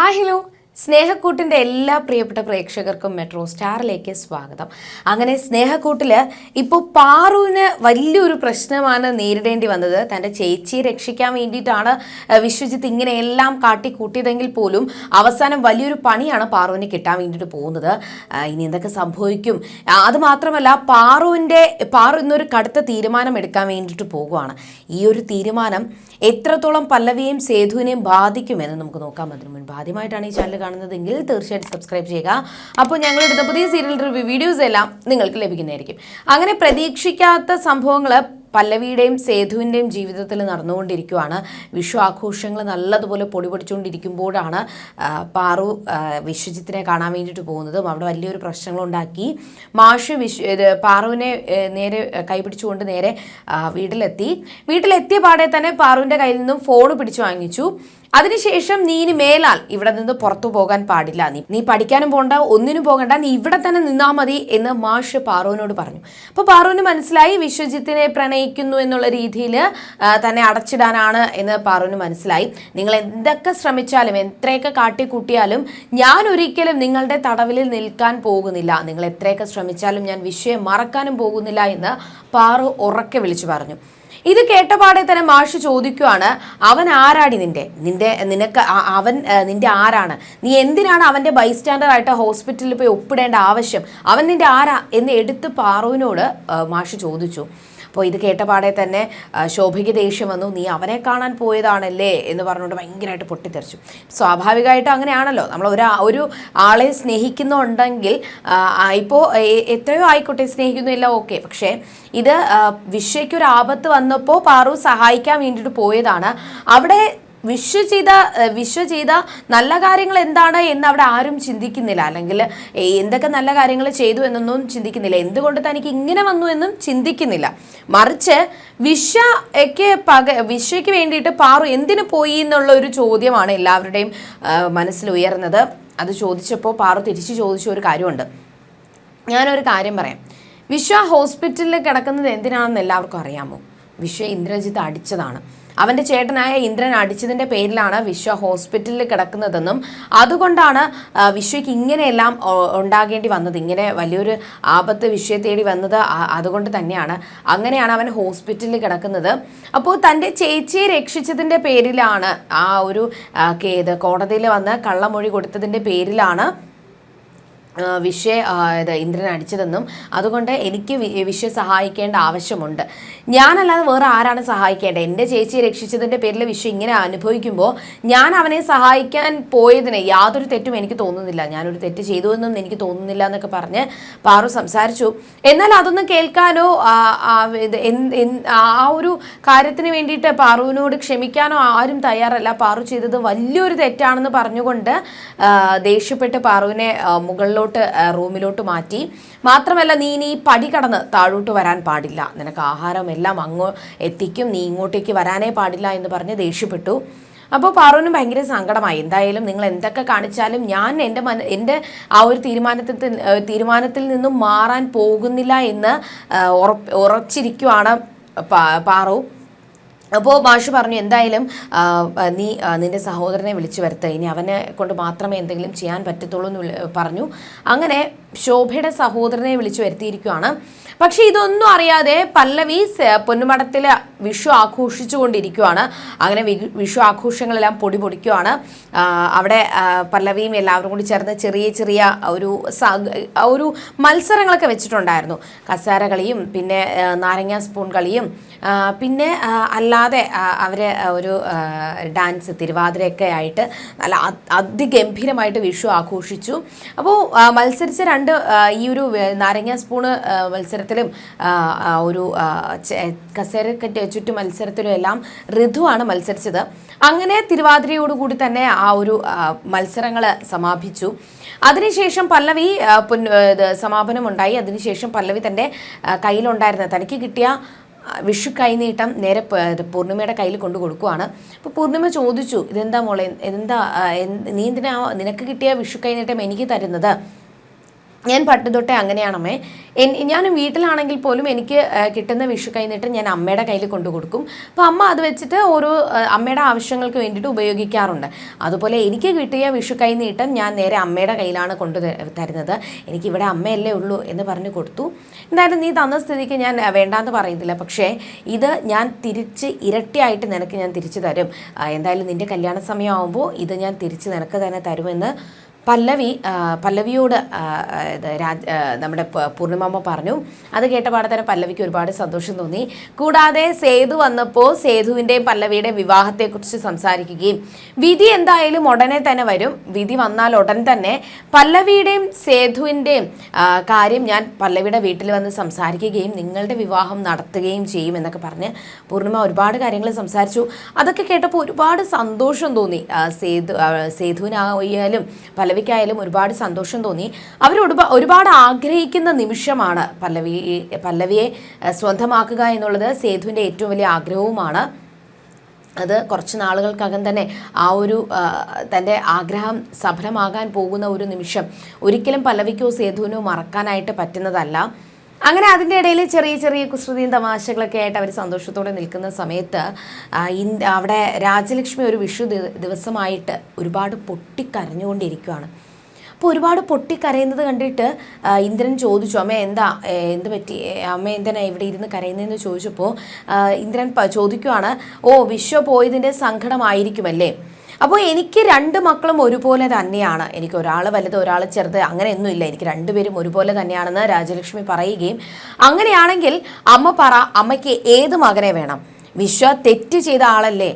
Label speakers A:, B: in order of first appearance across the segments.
A: Hi hello. സ്നേഹക്കൂട്ടിന്റെ എല്ലാ പ്രിയപ്പെട്ട പ്രേക്ഷകർക്കും മെട്രോ സ്റ്റാറിലേക്ക് സ്വാഗതം. അങ്ങനെ സ്നേഹക്കൂട്ടിൽ ഇപ്പോൾ പാറുവിന് വലിയൊരു പ്രശ്നമാണ് നേരിടേണ്ടി വന്നത്. തന്റെ ചേച്ചിയെ രക്ഷിക്കാൻ വേണ്ടിയിട്ടാണ് വിശ്വജിത്ത് ഇങ്ങനെയെല്ലാം കാട്ടിക്കൂട്ടിയതെങ്കിൽ പോലും അവസാനം വലിയൊരു പണിയാണ് പാറുവിന് കിട്ടാൻ വേണ്ടിയിട്ട് പോകുന്നത്. ഇനി എന്തൊക്കെ സംഭവിക്കും? അതുമാത്രമല്ല അത് മാത്രമല്ല പാറുവിന്റെ പാറു ഇന്നൊരു കടുത്ത തീരുമാനം എടുക്കാൻ വേണ്ടിയിട്ട് പോകുവാണ്. ഈ ഒരു തീരുമാനം എത്രത്തോളം പല്ലവിയെയും സേതുവിനെയും ബാധിക്കുമെന്ന് നമുക്ക് നോക്കാം. അതിനു മുൻപ് ആദ്യമായിട്ടാണ് ഈ ചാനൽ കാണുന്നതെങ്കിൽ തീർച്ചയായിട്ടും സബ്സ്ക്രൈബ് ചെയ്യുക. അപ്പോൾ ഞങ്ങൾ ഇടുന്ന പുതിയ സീരിയൽ റിവ്യൂ വീഡിയോസ് എല്ലാം നിങ്ങൾക്ക് ലഭിക്കുന്നതായിരിക്കും. അങ്ങനെ പ്രതീക്ഷിക്കാത്ത സംഭവങ്ങൾ പല്ലവിയുടെയും സേതുവിന്റെയും ജീവിതത്തിൽ നടന്നുകൊണ്ടിരിക്കുവാണ്. വിഷു ആഘോഷങ്ങൾ നല്ലതുപോലെ പൊടി പിടിച്ചുകൊണ്ടിരിക്കുമ്പോഴാണ് പാറു വിശ്വജിത്തിനെ കാണാൻ വേണ്ടിയിട്ട് പോകുന്നതും അവിടെ വലിയൊരു പ്രശ്നങ്ങളുണ്ടാക്കി. മാഷ് വിശ്വ പാറുവിനെ നേരെ കൈപിടിച്ചുകൊണ്ട് നേരെ വീട്ടിലെത്തി. വീട്ടിലെത്തിയ പാടെ തന്നെ പാറുവിന്റെ കയ്യിൽ നിന്നും ഫോൺ പിടിച്ചു വാങ്ങിച്ചു. അതിനുശേഷം നീ ഇനി മേലാൽ ഇവിടെ നിന്ന് പുറത്തു പോകാൻ പാടില്ല. നീ നീ പഠിക്കാനും പോകണ്ട ഒന്നിനും പോകണ്ട നീ ഇവിടെ തന്നെ നിന്നാ മതി എന്ന് മാഷ് പാറുവിനോട് പറഞ്ഞു. അപ്പോൾ പാറുവിന് മനസ്സിലായി വിശ്വജിത്തിനെ പ്രണയിക്കുന്നു എന്നുള്ള രീതിയിൽ തന്നെ അടച്ചിടാനാണ് എന്ന് പാറുവിന് മനസ്സിലായി. നിങ്ങൾ എന്തൊക്കെ ശ്രമിച്ചാലും എത്രയൊക്കെ കാട്ടിക്കൂട്ടിയാലും ഞാൻ ഒരിക്കലും നിങ്ങളുടെ തടവിൽ നിൽക്കാൻ പോകുന്നില്ല. നിങ്ങൾ എത്രയൊക്കെ ശ്രമിച്ചാലും ഞാൻ വിഷയം മറക്കാനും പോകുന്നില്ല എന്ന് പാറു ഉറക്കെ വിളിച്ചു പറഞ്ഞു. ഇത് കേട്ടപാടെ തന്നെ മാഷ് ചോദിക്കുവാണ് അവൻ ആരാടി നിന്റെ? നിന്റെ നിനക്ക് അവൻ നിന്റെ ആരാണ്? നീ എന്തിനാണ് അവന്റെ ബൈസ്റ്റാൻഡർ ആയിട്ട് ഹോസ്പിറ്റലിൽ പോയി ഒപ്പിടേണ്ട ആവശ്യം? അവൻ നിന്റെ ആരാ? എന്ന് എടുത്ത് പാറുവിനോട് മാഷ് ചോദിച്ചു. അപ്പോൾ ഇത് കേട്ട പാടെ തന്നെ ശോഭയ്ക്ക് ദേഷ്യം വന്നു. നീ അവനെ കാണാൻ പോയതാണല്ലേ? എന്ന് പറഞ്ഞുകൊണ്ട് ഭയങ്കരമായിട്ട് പൊട്ടിത്തെറിച്ചു. സ്വാഭാവികമായിട്ടും അങ്ങനെയാണല്ലോ. നമ്മൾ ഒരു ഒരു ആളെ സ്നേഹിക്കുന്നുണ്ടെങ്കിൽ ഇപ്പോൾ എത്രയോ ആയിക്കോട്ടെ സ്നേഹിക്കുന്നില്ല ഓക്കെ. പക്ഷേ ഇത് ഒരു ആപത്ത് വന്നപ്പോൾ പാറു സഹായിക്കാൻ വേണ്ടിയിട്ട് പോയതാണ്. അവിടെ വിശ്വ ചെയ്ത ഏഹ് ചെയ്ത നല്ല കാര്യങ്ങൾ എന്താണ് എന്ന് അവിടെ ആരും ചിന്തിക്കുന്നില്ല. അല്ലെങ്കിൽ എന്തൊക്കെ നല്ല കാര്യങ്ങൾ ചെയ്തു എന്നൊന്നും ചിന്തിക്കുന്നില്ല. എന്തുകൊണ്ട് തനിക്ക് ഇങ്ങനെ വന്നു എന്നും ചിന്തിക്കുന്നില്ല. മറിച്ച് വിശ്വയ്ക്ക് പക വിഷയ്ക്ക് വേണ്ടിയിട്ട് പാറു എന്തിനു പോയി എന്നുള്ള ഒരു ചോദ്യമാണ് എല്ലാവരുടെയും മനസ്സിൽ ഉയർന്നത്. അത് ചോദിച്ചപ്പോൾ പാറു തിരിച്ചു ചോദിച്ച ഒരു കാര്യമുണ്ട്. ഞാനൊരു കാര്യം പറയാം. വിശ്വ ഹോസ്പിറ്റലിൽ കിടക്കുന്നത് എന്തിനാണെന്ന് എല്ലാവർക്കും അറിയാമോ? വിശ്വ ഇന്ദ്രജിത്ത് അടിച്ചതാണ്. അവന്റെ ചേട്ടനായ ഇന്ദ്രൻ അടിച്ചതിന്റെ പേരിലാണ് വിശ്വ ഹോസ്പിറ്റലിൽ കിടക്കുന്നതെന്നും അതുകൊണ്ടാണ് വിശ്വയ്ക്ക് ഇങ്ങനെയെല്ലാം ഉണ്ടാകേണ്ടി വന്നത്. ഇങ്ങനെ വലിയൊരു ആപത്ത് വിശ്വയെ തേടി വന്നത് അതുകൊണ്ട് തന്നെയാണ്. അങ്ങനെയാണ് അവൻ ഹോസ്പിറ്റലിൽ കിടക്കുന്നത്. അപ്പോൾ തന്റെ ചേച്ചിയെ രക്ഷിച്ചതിന്റെ പേരിലാണ് ആ ഒരു കേത് കോടതിയിൽ വന്ന് കള്ളമൊഴി കൊടുത്തതിന്റെ പേരിലാണ് ആ, ഇത് ഇന്ദ്രൻ അടിച്ചതെന്നും അതുകൊണ്ട് എനിക്ക് വിഷയ സഹായിക്കേണ്ട ആവശ്യമുണ്ട്. ഞാനല്ലാതെ വേറെ ആരാണ് സഹായിക്കേണ്ടത്? എന്റെ ചേച്ചിയെ രക്ഷിച്ചതിന്റെ പേരിൽ വിഷയം ഇങ്ങനെ അനുഭവിക്കുമ്പോൾ ഞാൻ അവനെ സഹായിക്കാൻ പോയതിന് യാതൊരു തെറ്റും എനിക്ക് തോന്നുന്നില്ല. ഞാനൊരു തെറ്റ് ചെയ്തു എന്നും എനിക്ക് തോന്നുന്നില്ല എന്നൊക്കെ പറഞ്ഞ് പാറു സംസാരിച്ചു. എന്നാൽ അതൊന്നും കേൾക്കാനോ ആ, ഒരു കാര്യത്തിന് വേണ്ടിയിട്ട് പാറുവിനോട് ക്ഷമിക്കാനോ ആരും തയ്യാറല്ല. പാറു ചെയ്തത് വലിയൊരു തെറ്റാണെന്ന് പറഞ്ഞുകൊണ്ട് ദേഷ്യപ്പെട്ട് പാറുവിനെ ആ, മുകളിലോട്ട് റൂമിലോട്ട് മാറ്റി. മാത്രമല്ല നീ ഇനി പടി കടന്ന് താഴോട്ട് വരാൻ പാടില്ല. നിനക്ക് ആഹാരം എല്ലാം അങ്ങോ എത്തിക്കും. നീ ഇങ്ങോട്ടേക്ക് വരാനേ പാടില്ല എന്ന് പറഞ്ഞ് ദേഷ്യപ്പെട്ടു. അപ്പോൾ പാറുവിനും ഭയങ്കര സങ്കടമായി. എന്തായാലും നിങ്ങൾ എന്തൊക്കെ കാണിച്ചാലും ഞാൻ എന്റെ മന എന്റെ ആ ഒരു തീരുമാനത്തിൽ തീരുമാനത്തിൽ നിന്നും മാറാൻ പോകുന്നില്ല എന്ന് ഏഹ് ഉറപ്പ് ഉറച്ചിരിക്കുവാണ് പാ- പാറു. അപ്പോൾ മാഷ് പറഞ്ഞു എന്തായാലും നീ നിന്റെ സഹോദരനെ വിളിച്ചു വരുത്തുക ഇനി അവനെ കൊണ്ട് മാത്രമേ എന്തെങ്കിലും ചെയ്യാൻ പറ്റത്തുള്ളൂ എന്ന് പറഞ്ഞു. അങ്ങനെ ശോഭയുടെ സഹോദരനെ വിളിച്ചു വരുത്തിയിരിക്കുകയാണ്. പക്ഷേ ഇതൊന്നും അറിയാതെ പല്ലവി പൊന്നുമടത്തിൽ വിഷു ആഘോഷിച്ചുകൊണ്ടിരിക്കുകയാണ്. അങ്ങനെ വിഷു ആഘോഷങ്ങളെല്ലാം പൊടി പൊടിക്കുകയാണ് അവിടെ പല്ലവിയും എല്ലാവരും കൂടി ചേർന്ന് ചെറിയ ചെറിയ ഒരു ഒരു മത്സരങ്ങളൊക്കെ വെച്ചിട്ടുണ്ടായിരുന്നു. കസാര കളിയും പിന്നെ നാരങ്ങ സ്പൂൺ കളിയും പിന്നെ അല്ലാതെ അവർ ഒരു ഡാൻസ് തിരുവാതിരയൊക്കെ ആയിട്ട് നല്ല അതിഗംഭീരമായിട്ട് വിഷു ആഘോഷിച്ചു. അപ്പോൾ മത്സരിച്ച രണ്ട് ആ, ഈ ഒരു നാരങ്ങ സ്പൂണ് മത്സരത്തിലും ഒരു കസേരക്കെട്ട് ചുറ്റു മത്സരത്തിലും എല്ലാം ഋതുവാണ് മത്സരിച്ചത്. അങ്ങനെ തിരുവാതിരയോടുകൂടി തന്നെ ആ ഒരു മത്സരങ്ങൾ സമാപിച്ചു. അതിനുശേഷം പല്ലവി സമാപനം ഉണ്ടായി അതിനുശേഷം പല്ലവി തന്റെ കയ്യിലുണ്ടായിരുന്ന തനിക്ക് കിട്ടിയ വിഷു കൈനീട്ടം നേരെ പൂർണിമയുടെ കയ്യിൽ കൊണ്ടു കൊടുക്കുവാണ്. അപ്പോൾ പൂർണിമ ചോദിച്ചു ഇതെന്താ മോളെ? എന്താ നീ എന്തിനാ നിനക്ക് കിട്ടിയ വിഷു കൈനീട്ടം എനിക്ക് തരുന്നത്? ഞാൻ പട്ട് തൊട്ടേ അങ്ങനെയാണമ്മേ. ഞാൻ വീട്ടിലാണെങ്കിൽ പോലും എനിക്ക് കിട്ടുന്ന വിഷു കൈനീട്ട് ഞാൻ അമ്മയുടെ കയ്യിൽ കൊണ്ടു കൊടുക്കും. അപ്പോൾ അമ്മ അത് വെച്ചിട്ട് ഓരോ അമ്മയുടെ ആവശ്യങ്ങൾക്ക് വേണ്ടിയിട്ട് ഉപയോഗിക്കാറുണ്ട്. അതുപോലെ എനിക്ക് കിട്ടിയ വിഷു കൈനീട്ടം ഞാൻ നേരെ അമ്മയുടെ കയ്യിലാണ് കൊണ്ടു തരുന്നത്. എനിക്കിവിടെ അമ്മയല്ലേ ഉള്ളൂ എന്ന് പറഞ്ഞ് കൊടുത്തു. എന്തായാലും നീ തന്ന സ്ഥിതിക്ക് ഞാൻ വേണ്ടാന്ന് പറയുന്നില്ല. പക്ഷേ ഇത് ഞാൻ തിരിച്ച് ഇരട്ടിയായിട്ട് നിനക്ക് ഞാൻ തിരിച്ചു തരും. എന്തായാലും നിന്റെ കല്യാണ സമയമാകുമ്പോൾ ഇത് ഞാൻ തിരിച്ച് നിനക്ക് തന്നെ തരുമെന്ന് പല്ലവി പല്ലവിയോട് രാജ് നമ്മുടെ പൂർണിമാമ്മ പറഞ്ഞു. അത് കേട്ട പാടെ തന്നെ പല്ലവിക്ക് ഒരുപാട് സന്തോഷം തോന്നി. കൂടാതെ സേതു വന്നപ്പോൾ സേതുവിന്റെയും പല്ലവിയുടെയും വിവാഹത്തെക്കുറിച്ച് സംസാരിക്കുകയും വിധി എന്തായാലും ഉടനെ തന്നെ വരും. വിധി വന്നാൽ ഉടൻ തന്നെ പല്ലവിയുടെയും സേതുവിന്റെയും കാര്യം ഞാൻ പല്ലവിയുടെ വീട്ടിൽ വന്ന് സംസാരിക്കുകയും നിങ്ങളുടെ വിവാഹം നടത്തുകയും ചെയ്യും എന്നൊക്കെ പറഞ്ഞ് പൂർണിമ ഒരുപാട് കാര്യങ്ങൾ സംസാരിച്ചു. അതൊക്കെ കേട്ടപ്പോൾ ഒരുപാട് സന്തോഷം തോന്നി. സേതു സേതുവിനായാലും സേതുവിനായാലും പല്ലവിക്കായാലും ഒരുപാട് സന്തോഷം തോന്നി. അവർ ഒരുപാട് ആഗ്രഹിക്കുന്ന നിമിഷമാണ് പല്ലവി പല്ലവിയെ സ്വന്തമാക്കുക എന്നുള്ളത് സേതുവിന്റെ ഏറ്റവും വലിയ ആഗ്രഹവുമാണ്. അത് കുറച്ച് നാളുകൾക്കകം തന്നെ ആ ഒരു തന്റെ ആഗ്രഹം സഫലമാകാൻ പോകുന്ന ഒരു നിമിഷം ഒരിക്കലും പല്ലവിക്കോ സേതുവിനോ മറക്കാനായിട്ട് പറ്റുന്നതല്ല. അങ്ങനെ അതിന്റെ ഇടയിൽ ചെറിയ ചെറിയ കുസൃതിയും തമാശകളൊക്കെ ആയിട്ട് അവർ സന്തോഷത്തോടെ നിൽക്കുന്ന സമയത്ത് അവിടെ രാജലക്ഷ്മി ഒരു വിഷു ദിവസമായിട്ട് ഒരുപാട് പൊട്ടിക്കരഞ്ഞുകൊണ്ടിരിക്കുകയാണ് അപ്പോൾ ഒരുപാട് പൊട്ടിക്കരയുന്നത് കണ്ടിട്ട് ഇന്ദ്രൻ ചോദിച്ചു അമ്മ എന്താ എന്ത് പറ്റി? അമ്മ എന്തിനാ ഇവിടെ ഇരുന്ന് കരയുന്നതെന്ന് ചോദിച്ചപ്പോൾ ഇന്ദ്രൻ ചോദിക്കുവാണ് ഓ വിശ്വ പോയതിന്റെ സങ്കടമായിരിക്കുമല്ലേ? അപ്പോൾ എനിക്ക് രണ്ട് മക്കളും ഒരുപോലെ തന്നെയാണ്. എനിക്ക് ഒരാൾ വലുത് ഒരാൾ ചെറുത് അങ്ങനെയൊന്നുമില്ല എനിക്ക് രണ്ടുപേരും ഒരുപോലെ തന്നെയാണെന്ന് രാജലക്ഷ്മി പറയുകയും അങ്ങനെയാണെങ്കിൽ അമ്മ പറ അമ്മയ്ക്ക് ഏത് മകനെ വേണം? വിശ്വ തെറ്റ് ചെയ്ത ആളല്ലേ?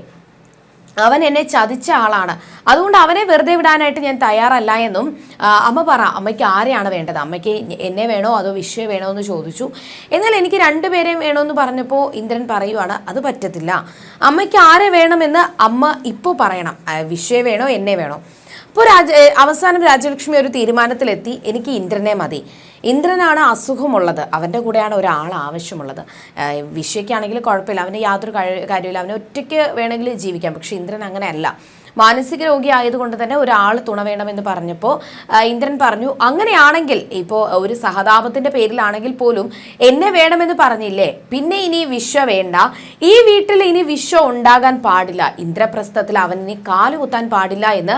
A: അവൻ എന്നെ ചതിച്ച ആളാണ്. അതുകൊണ്ട് അവനെ വെറുതെ വിടാനായിട്ട് ഞാൻ തയ്യാറല്ല എന്നും അമ്മ പറ അമ്മയ്ക്ക് ആരെയാണ് വേണ്ടത്? അമ്മയ്ക്ക് എന്നെ വേണോ അതോ വിശ്വയെ വേണോ എന്ന് ചോദിച്ചു. എന്നാൽ എനിക്ക് രണ്ടുപേരെയും വേണമെന്ന് പറഞ്ഞപ്പോൾ ഇന്ദ്രൻ പറയുവാണ് അത് പറ്റത്തില്ല. അമ്മയ്ക്ക് ആരെ വേണമെന്ന് അമ്മ ഇപ്പോൾ പറയണം. വിശ്വയെ വേണോ എന്നെ വേണോ? അപ്പോൾ രാജ അവസാനം രാജലക്ഷ്മി ഒരു തീരുമാനത്തിലെത്തി. എനിക്ക് ഇന്ദ്രനെ മതി. ഇന്ദ്രനാണ് അസുഖമുള്ളത്. അവന്റെ കൂടെയാണ് ഒരാൾ ആവശ്യമുള്ളത്. വിശ്വയ്ക്കാണെങ്കിൽ കുഴപ്പമില്ല. അവന് യാതൊരു കാര്യമില്ല അവന് ഒറ്റയ്ക്ക് വേണമെങ്കിൽ ജീവിക്കാം. പക്ഷേ ഇന്ദ്രൻ അങ്ങനെയല്ല. മാനസിക രോഗി ആയതുകൊണ്ട് തന്നെ ഒരാൾ തുണ വേണമെന്ന് പറഞ്ഞപ്പോൾ ഇന്ദ്രൻ പറഞ്ഞു അങ്ങനെയാണെങ്കിൽ ഇപ്പോൾ ഒരു സഹതാപത്തിന്റെ പേരിലാണെങ്കിൽ പോലും എന്നെ വേണമെന്ന് പറഞ്ഞില്ലേ? പിന്നെ ഇനി വിശ്വ വേണ്ട. ഈ വീട്ടിൽ ഇനി വിശ്വ ഉണ്ടാകാൻ പാടില്ല. ഇന്ദ്രപ്രസ്ഥത്തിൽ അവൻ ഇനി കാലുകുത്താൻ പാടില്ല എന്ന്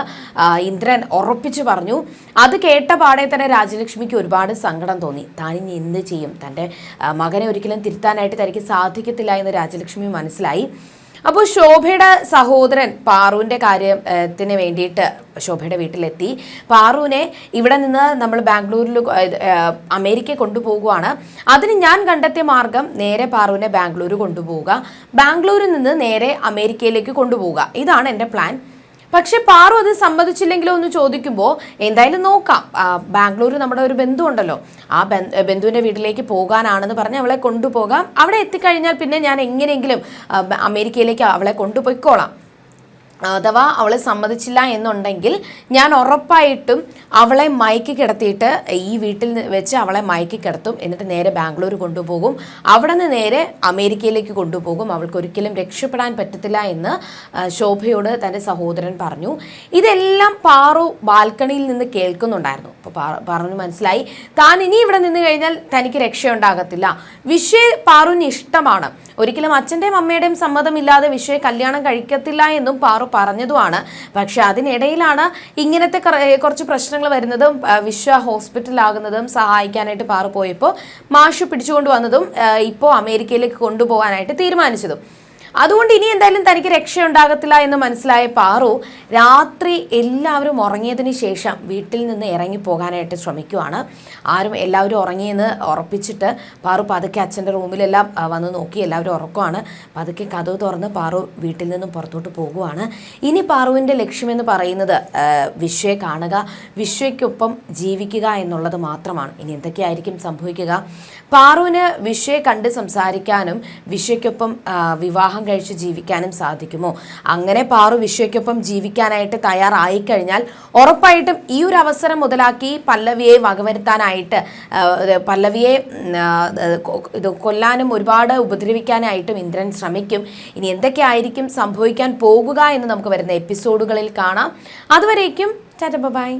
A: ഇന്ദ്രൻ ഉറപ്പിച്ചു പറഞ്ഞു. അത് കേട്ട പാടെ തന്നെ രാജലക്ഷ്മിക്ക് ഒരുപാട് സങ്കടം തോന്നി. താൻ ഇനി എന്ത് ചെയ്യും? തന്റെ മകനെ ഒരിക്കലും തിരുത്താനായിട്ട് തനിക്ക് സാധിക്കത്തില്ല എന്ന് രാജലക്ഷ്മി മനസ്സിലായി. അപ്പോൾ ശോഭയുടെ സഹോദരൻ പാറുവിന്റെ കാര്യത്തിന് വേണ്ടിയിട്ട് ശോഭയുടെ വീട്ടിലെത്തി. പാറുവിനെ ഇവിടെ നിന്ന് നമ്മൾ ബാംഗ്ലൂരിൽ അമേരിക്ക കൊണ്ടുപോകുവാണ്. അതിന് ഞാൻ കണ്ടെത്തിയ മാർഗം നേരെ പാറുവിനെ ബാംഗ്ലൂർ കൊണ്ടുപോവുക. ബാംഗ്ലൂരിൽ നിന്ന് നേരെ അമേരിക്കയിലേക്ക് കൊണ്ടുപോവുക. ഇതാണ് എന്റെ പ്ലാൻ. പക്ഷെ പാറു അത് സമ്മതിച്ചില്ലെങ്കിലോ ഒന്ന് ചോദിക്കുമ്പോൾ എന്തായാലും നോക്കാം. ബാംഗ്ലൂർ നമ്മുടെ ഒരു ബന്ധു ഉണ്ടല്ലോ ആ ബന്ധു- ബന്ധുവിന്റെ വീട്ടിലേക്ക് പോകാനാണെന്ന് പറഞ്ഞ് അവളെ കൊണ്ടുപോകാം. അവിടെ എത്തിക്കഴിഞ്ഞാൽ പിന്നെ ഞാൻ എങ്ങനെയെങ്കിലും അമേരിക്കയിലേക്ക് അവളെ കൊണ്ടുപോയിക്കോളാം. അഥവാ അവൾ സമ്മതിച്ചില്ല എന്നുണ്ടെങ്കിൽ ഞാൻ ഉറപ്പായിട്ടും അവളെ മയക്കി കിടത്തിയിട്ട് ഈ വീട്ടിൽ വെച്ച് അവളെ മയക്കി കിടത്തും. എന്നിട്ട് നേരെ ബാംഗ്ലൂർ കൊണ്ടുപോകും. അവിടെ നിന്ന് നേരെ അമേരിക്കയിലേക്ക് കൊണ്ടുപോകും. അവൾക്ക് ഒരിക്കലും രക്ഷപ്പെടാൻ പറ്റത്തില്ല എന്ന് ശോഭയോട് തന്റെ സഹോദരൻ പറഞ്ഞു. ഇതെല്ലാം പാറു ബാൽക്കണിയിൽ നിന്ന് കേൾക്കുന്നുണ്ടായിരുന്നു. അപ്പോൾ പാറുവിന് മനസ്സിലായി. താൻ ഇനി ഇവിടെ നിന്ന് കഴിഞ്ഞാൽ തനിക്ക് രക്ഷയുണ്ടാകത്തില്ല. വിഷയ പാറുവിന് ഇഷ്ടമാണ്. ഒരിക്കലും അച്ഛന്റെയും അമ്മയുടെയും സമ്മതമില്ലാതെ വിഷയ കല്യാണം കഴിക്കത്തില്ല എന്നും പാറു പറഞ്ഞതുമാണ്. പക്ഷെ അതിനിടയിലാണ് ഇങ്ങനത്തെ കുറച്ച് പ്രശ്നങ്ങൾ വരുന്നതും വിശ്വ ഹോസ്പിറ്റലാകുന്നതും സഹായിക്കാനായിട്ട് പാറു പോയപ്പോൾ മാഷ് പിടിച്ചുകൊണ്ട് വന്നതും ഇപ്പോൾ അമേരിക്കയിലേക്ക് കൊണ്ടുപോകാനായിട്ട് തീരുമാനിച്ചതും. അതുകൊണ്ട് ഇനി എന്തായാലും തനിക്ക് രക്ഷയുണ്ടാകത്തില്ല എന്ന് മനസ്സിലായ പാറു രാത്രി എല്ലാവരും ഉറങ്ങിയതിന് ശേഷം വീട്ടിൽ നിന്ന് ഇറങ്ങി പോകാനായിട്ട് ശ്രമിക്കുവാണ്. ആരും എല്ലാവരും ഉറങ്ങിയെന്ന് ഉറപ്പിച്ചിട്ട് പാറു പതുക്കെ അച്ഛന്റെ റൂമിലെല്ലാം വന്ന് നോക്കി എല്ലാവരും ഉറക്കമാണ് പതുക്കെ കഥവ് തുറന്ന് പാറു വീട്ടിൽ നിന്നും പുറത്തോട്ട് പോകുവാണ്. ഇനി പാറുവിന്റെ ലക്ഷ്യമെന്ന് പറയുന്നത് വിശ്വയെ കാണുക വിശ്വയ്ക്കൊപ്പം ജീവിക്കുക എന്നുള്ളത് മാത്രമാണ്. ഇനി എന്തൊക്കെയായിരിക്കും സംഭവിക്കുക? പാറുവിന് വിശ്വയെ കണ്ട് സംസാരിക്കാനും വിശ്വയ്ക്കൊപ്പം വിവാഹം കഴിച്ച് ജീവിക്കാനും സാധിക്കുമോ? അങ്ങനെ പാറു വിശ്വയ്ക്കൊപ്പം ജീവിക്കാനായിട്ട് തയ്യാറായി കഴിഞ്ഞാൽ ഉറപ്പായിട്ടും ഈ ഒരു അവസരം മുതലാക്കി പല്ലവിയെ വകവരുത്താനായിട്ട് പല്ലവിയെ ഇത് കൊല്ലാനും ഒരുപാട് ഉപദ്രവിക്കാനായിട്ടും ഇന്ദ്രൻ ശ്രമിക്കും. ഇനി എന്തൊക്കെ ആയിരിക്കും സംഭവിക്കാൻ പോകുക എന്ന് നമുക്ക് വരുന്ന എപ്പിസോഡുകളിൽ കാണാം. അതുവരേക്കും ടാറ്റ ബൈ.